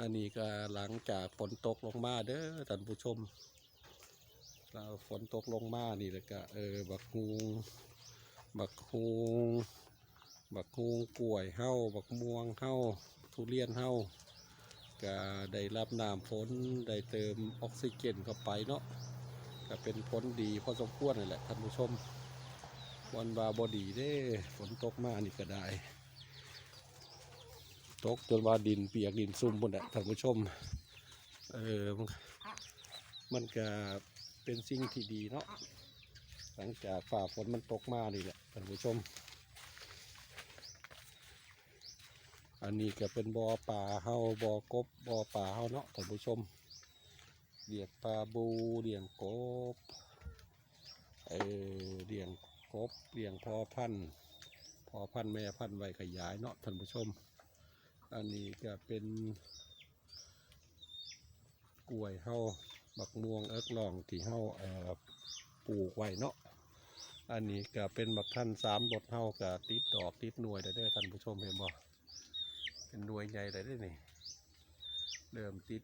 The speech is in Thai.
อันนี้ก็หลังจากฝนตกลงมาเด้อท่านผู้ชมเราฝนตกลงมานี่แหละก็เออบักฮูงบักฮูงบักฮูงกล้วยเฮาบักม่วงเฮาทุเรียนเฮาก็ได้รับน้ำฝนได้เติมออกซิเจนเข้าไปเนาะก็เป็นผลดีพอสมควรนี่แหละท่านผู้ชมวันบาบอดีเด้ฝนตกมานี่ก็ได้ ตกจนว่าดินเปียกดินซุ่มหมดแหละท่านผู้ชม เออมันมันก็เป็นสิ่งที่ดีเนาะหลังจากฝ่าฝนมันตกมานี่แหละท่านผู้ชม อันนี้ก็เป็นบ่อป่าเฮาบ่อกบบ่อป่าเฮาเนาะท่านผู้ชมเลี้ยงปลาบูเลี้ยงกบเออเลี้ยงกบเลี้ยงพอพันธุ์พอพันธุ์แม่พันธุ์ไว้ขยายเนาะท่านผู้ชม อันนี้ก็เป็นกล้วยเฮาบักม่วงเอิกลองที่เฮาเอ่อปลูกไว้เนาะ อันนี้ก็เป็นบักท่านสามบทเฮาก็ติดดอกติดหน่วยได้ด้ท่านผู้ชมเห็นบ่เป็นหน่วยใหญ่ได้ด้อนี่ เริ่มติด